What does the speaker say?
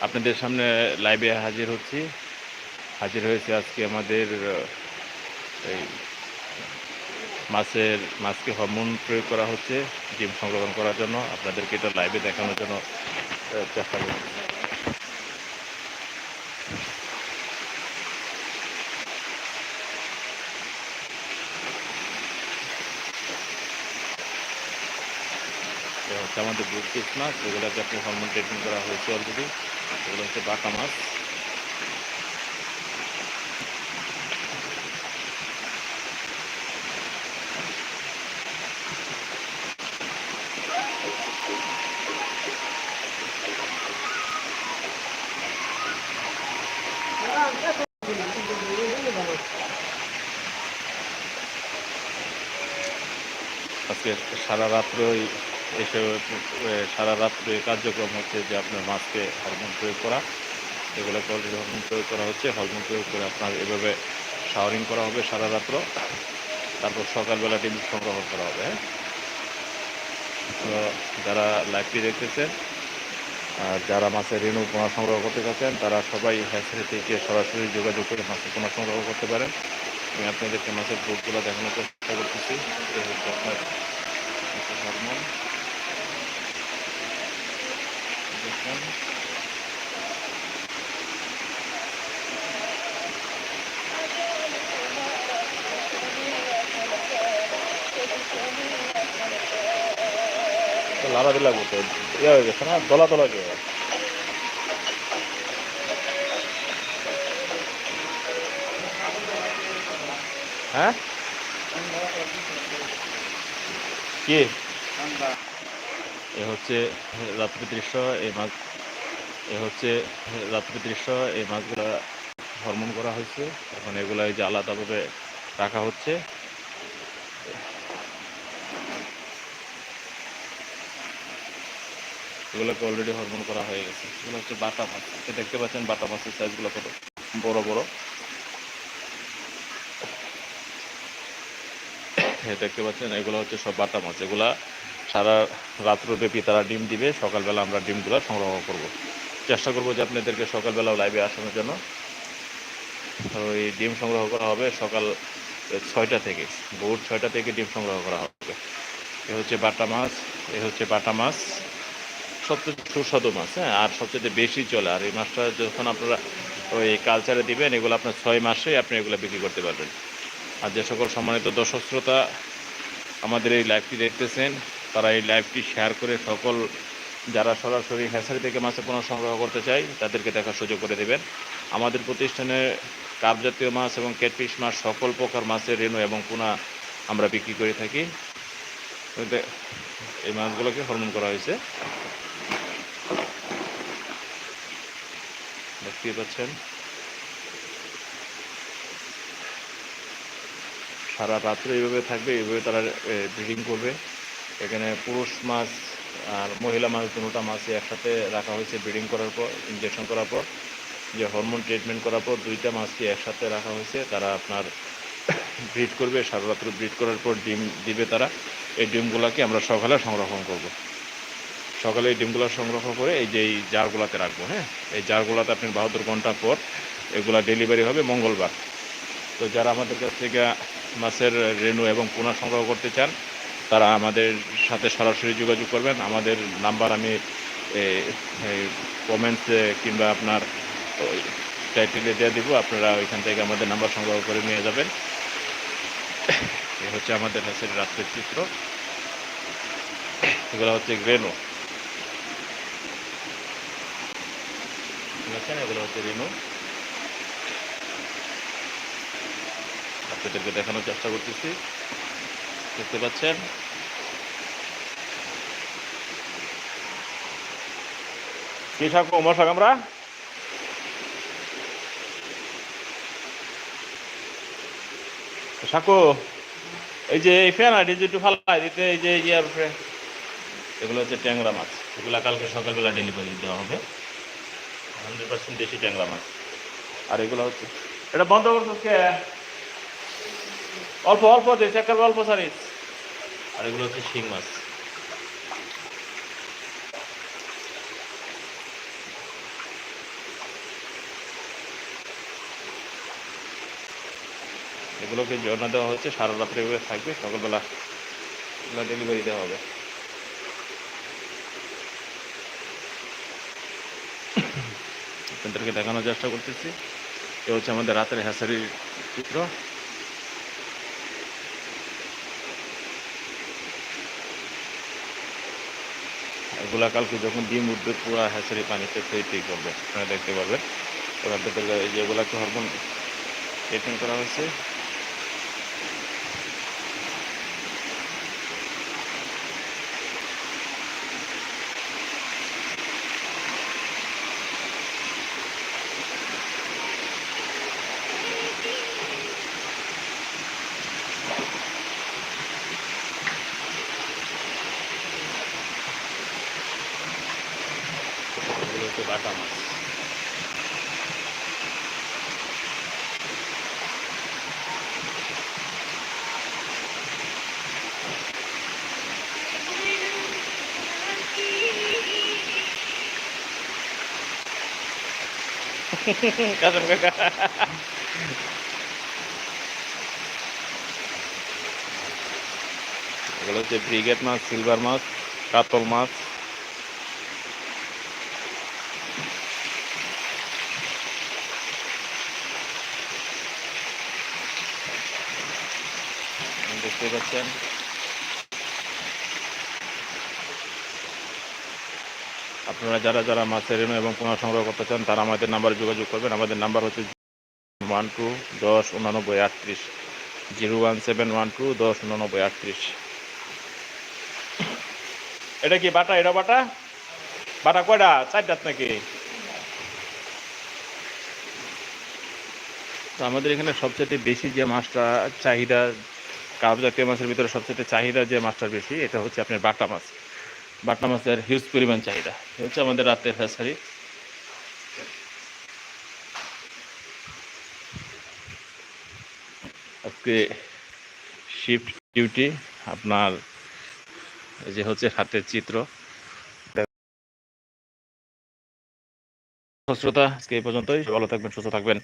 আপনাদের সামনে লাইভে হাজির হচ্ছি। হাজির হয়েছে আজকে আমাদের এই মাছের, মাছকে হরমোন প্রয়োগ করা হচ্ছে, ডিম সংরক্ষণ করার জন্য। আপনাদেরকে এটা লাইভে দেখানোর জন্য চেষ্টা করছি। আমাদের বুক পিস মাছ এগুলোকে আপনি হরমোন ট্রিটমেন্ট করা হয়েছে অলরেডি এগুলো হচ্ছে বাটা মাছ। আজকে সারা রাত্রই এসে সারা রাত্রে কার্যক্রম হচ্ছে যে আপনার মাছকে হরমোন প্রয়োগ করা। এগুলো অলরেডি হরমোন প্রয়োগ করা হচ্ছে, হরমোন প্রয়োগ করে আপনার এভাবে শাওয়ারিং করা হবে সারা রাত্র। তারপর সকালবেলা ডিম সংগ্রহ করা হবে হ্যাঁ? তো যারা লাইভটি দেখতেছেন আর যারা মাছের রেণু পোনা সংগ্রহ করতে চাচ্ছেন, তারা সবাই হ্যাচারি থেকে সরাসরি যোগাযোগ করে মাছের পোনা সংগ্রহ করতে পারেন। আমি আপনাদেরকে মাছের বোটগুলো দেখানোর চেষ্টা করতেছি। আপনার হরমোন। দেখুন তো লাড়াতে লাগবে ইয়ে হয়ে? গেছে না দলা দলা কে? হ্যাঁ কি এ হচ্ছে রাত্রি দৃশ্য এই মাছ এ হচ্ছে রাত্রি দৃশ্য এই মাছগুলো হরমোন করা হয়েছে। এখন এগুলো এই যে আলাদাভাবে রাখা হচ্ছে। এগুলোকে অলরেডি হরমোন করা হয়ে গেছে। এগুলো হচ্ছে বাটা মাছ। দেখতে পাচ্ছেন বাটা মাছের সাইজগুলো কত? বড় বড়। দেখতে পাচ্ছেন, এগুলো হচ্ছে সব বাটা মাছ। এগুলা সারা রাত্রব্যাপী তারা ডিম দিবে, সকালবেলা আমরা ডিমগুলো সংগ্রহ করব। চেষ্টা করব যে আপনাদেরকে সকালবেলা লাইভে আসানোর জন্য। ওই ডিম সংগ্রহ করা হবে সকাল ছয়টা থেকে। ভোর ছয়টা থেকে ডিম সংগ্রহ করা হবে। এ হচ্ছে বাটা মাছ, এ হচ্ছে বাটা মাছ। সবচেয়ে সুস্বাদু মাছ হ্যাঁ? আর সবচেয়ে বেশি চলে। আর এই মাছটা যখন আপনারা ওই কালচারে দিবেন, এগুলো আপনার ছয় মাসে আপনি এগুলো বিক্রি করতে পারবেন। আর যে সকল সম্মানিত দর্শক শ্রোতা আমাদের এই লাইভটি দেখতেছেন তারা এই লাইভটি শেয়ার করে সকল যারা সরাসরি হ্যাসারি থেকে মাছের পোনা সংগ্রহ করতে চাই তাদেরকে দেখার সুযোগ করে দেবেন। আমাদের প্রতিষ্ঠানে কাপ জাতীয় মাছ এবং ক্যাটফিশ মাছ, সকল প্রকার মাছের রেণু এবং পোনা আমরা বিক্রি করে থাকি। এই মাছগুলোকে হরমোন করা হয়েছে। দেখতেই পাচ্ছেন। সারা রাত্রে এইভাবে থাকবে, এইভাবে তারা ব্রিডিং করবে। এখানে পুরুষ মাছ আর মহিলা মাছ দুটোটা মাছই একসাথে রাখা হয়েছে ব্রিডিং করার পর, ইনজেকশন করার পর, যে হরমোন ট্রিটমেন্ট করার পর দুইটা মাছকে একসাথে রাখা হয়েছে। তারা আপনার ব্রিড করবে সারা রাত্র ব্রিড করার পর ডিম দিবে তারা। এই ডিমগুলোকে আমরা সকালে সংরক্ষণ করব। সকালে এই ডিমগুলো সংগ্রহ করে এই যে এই জারগুলোতে রাখব হ্যাঁ? এই জারগুলোতে আপনি বাহাত্তর ঘণ্টা পর এগুলা ডেলিভারি হবে মঙ্গলবার। তো যারা আমাদের কাছ থেকে মাছের রেনু এবং পোনা সংগ্রহ করতে চান তারা আমাদের সাথে সরাসরি যোগাযোগ করবেন। আমাদের নাম্বার আমি কমেন্টসে কিংবা আপনার টাইটেলে দিয়ে দিব। আপনারা ওইখান থেকে আমাদের নাম্বার সংগ্রহ করে নিয়ে যাবেন। এ হচ্ছে আমাদের হাসির রাত্রের চিত্র। এগুলো হচ্ছে রেণু। ঠিক এগুলো হচ্ছে আপনাদেরকে দেখানোর চেষ্টা করতেছি। দেখতে পাচ্ছেন? কি থাকব মশা কামরা সাকু, এই যে এই ফ্যান আইডি একটু ফালাই দিতে, এই যে ইয়ার উপরে এগুলো হচ্ছে ট্যাংরা মাছ। এগুলো কালকে সকালবেলা ডেলিভারি দেওয়া হবে। হান্ড্রেড পার্সেন্ট দেশি ট্যাংরা মাছ। আর এগুলো হচ্ছে, এটা বন্ধ করছ কে? অল্প অল্প চেক করবে অল্প সারিস। আর এগুলো হচ্ছে শিং মাছ। এগুলোকে জন্য দেওয়া হচ্ছে, সারা রাত্রে এভাবে থাকবে, সকালবেলা এগুলো ডেলিভারি দেওয়া হবে। আপনাদেরকে দেখানোর চেষ্টা করতেছি। এ হচ্ছে আমাদের রাতের হ্যাসারির চিত্র। এগুলা কালকে যখন ডিম উঠবে, পুরো হ্যাসারি পানিতে তৈরি করবে আপনারা দেখতে পারবেন। এবার যেগুলাকে হরমোন ট্রিটমেন্ট করা হয়েছে। হচ্ছে বাটা মাছ কাসম কাকা এগুলো হচ্ছে ব্রিগেড মাছ সিলভার মাছ কাতল মাছ দেখতে পাচ্ছেন। আপনারা যারা যারা মাছের রেণু এবং পোনা সংগ্রহ করতে চান, তারা আমাদের নাম্বারে যোগাযোগ করবেন। আমাদের নাম্বার হচ্ছে ওয়ান টু দশ উনানব্বই আটত্রিশ। Zero one seven one two দশ উনানব্বই আটত্রিশ। এটা কি বাটা? এটা বাটা? বাটা কয়টা? চারটাত নাকি? তো আমাদের এখানে সবচেয়ে বেশি যে মাছটা চাহিদা কাপ জাতীয় মাছের ভিতরে সবচেয়ে চাহিদা যে মাছটার বেশি, এটা হচ্ছে আপনার বাটা মাছ। বাটা মাছের হিউজ পরিমাণ চাহিদা। হচ্ছে আমাদের রাতের ফ্যাসারি আজকে শিফট ডিউটি আপনার যে হচ্ছে হাতের চিত্র। শ্রোতা আজকে এই পর্যন্তই। ভালো থাকবেন, সুস্থ থাকবেন।